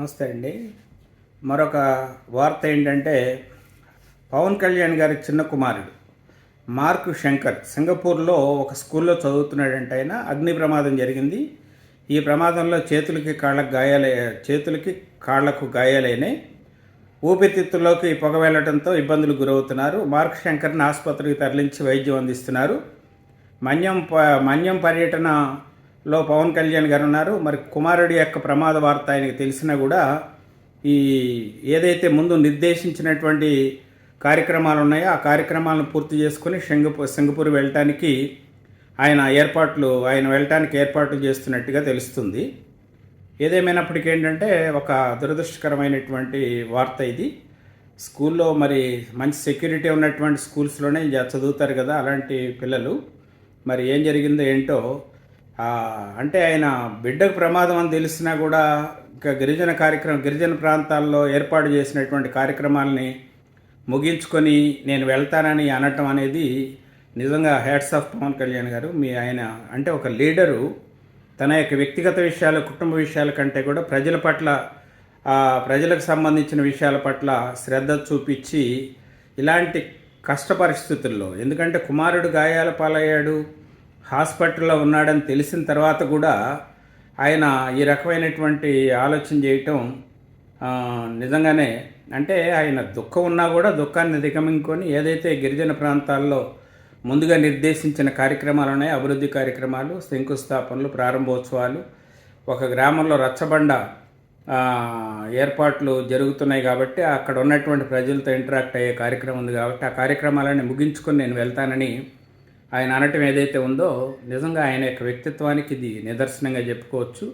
నమస్తే అండి. మరొక వార్త ఏంటంటే పవన్ కళ్యాణ్ గారి చిన్న కుమారుడు మార్క్ శంకర్ సింగపూర్లో ఒక స్కూల్లో చదువుతున్నాడంటే ఆయన. అగ్ని ప్రమాదం జరిగింది. ఈ ప్రమాదంలో చేతులకి కాళ్ళకు గాయాలే చేతులకి కాళ్ళకు గాయాలైనాయి. ఊపిరితిత్తుల్లోకి పొగ వెళ్ళడంతో ఇబ్బందులు గురవుతున్నారు. మార్క్ శంకర్ని ఆసుపత్రికి తరలించి వైద్యం అందిస్తున్నారు. మన్యం ప మన్యం పర్యటన లో పవన్ కళ్యాణ్ గారు ఉన్నారు. మరి కుమారుడి యొక్క ప్రమాద వార్త ఆయనకి తెలిసినా కూడా ఈ ఏదైతే ముందు నిర్దేశించినటువంటి కార్యక్రమాలు ఉన్నాయో ఆ కార్యక్రమాలను పూర్తి చేసుకుని సింగపూర్ సింగపూర్ వెళ్ళటానికి ఆయన ఏర్పాట్లు ఆయన వెళ్ళటానికి ఏర్పాట్లు చేస్తున్నట్టుగా తెలుస్తుంది. ఏదేమైనప్పటికీ ఏంటంటే ఒక దురదృష్టకరమైనటువంటి వార్త ఇది. స్కూల్లో మరి మంచి సెక్యూరిటీ ఉన్నటువంటి స్కూల్స్లోనే చదువుతారు కదా అలాంటి పిల్లలు. మరి ఏం జరిగిందో ఏంటో అంటే ఆయన బిడ్డకు ప్రమాదం అని తెలిసినా కూడా ఇంకా గిరిజన కార్యక్రమం గిరిజన ప్రాంతాల్లో ఏర్పాటు చేసినటువంటి కార్యక్రమాలని ముగించుకొని నేను వెళ్తానని అనటం అనేది నిజంగా హ్యాట్స్ ఆఫ్ పవన్ కళ్యాణ్ గారు. మీ ఆయన అంటే ఒక లీడరు. తన యొక్క వ్యక్తిగత విషయాలు కుటుంబ విషయాల కంటే కూడా ప్రజల పట్ల ప్రజలకు సంబంధించిన విషయాల పట్ల శ్రద్ధ చూపించి ఇలాంటి కష్ట పరిస్థితుల్లో ఎందుకంటే కుమారుడు గాయాల పాలయ్యాడు. హాస్పిటల్లో ఉన్నాడని తెలిసిన తర్వాత కూడా ఆయన ఈ రకమైనటువంటి ఆలోచన చేయటం నిజంగానే అంటే ఆయన దుఃఖం ఉన్నా కూడా దుఃఖాన్ని దిగమింగుకొని ఏదైతే గిరిజన ప్రాంతాల్లో ముందుగా నిర్దేశించిన కార్యక్రమాలు ఉన్నాయో అభివృద్ధి కార్యక్రమాలు శంకుస్థాపనలు ప్రారంభోత్సవాలు ఒక గ్రామంలో రచ్చబండ ఏర్పాట్లు జరుగుతున్నాయి కాబట్టి అక్కడ ఉన్నటువంటి ప్రజలతో ఇంటరాక్ట్ అయ్యే కార్యక్రమం ఉంది కాబట్టి ఆ కార్యక్రమాలన్నీ ముగించుకొని నేను వెళ్తానని ఆయన అనటం ఏదైతే ఉందో నిజంగా ఆయన యొక్క వ్యక్తిత్వానికి ఇది నిదర్శనంగా చెప్పుకోవచ్చు.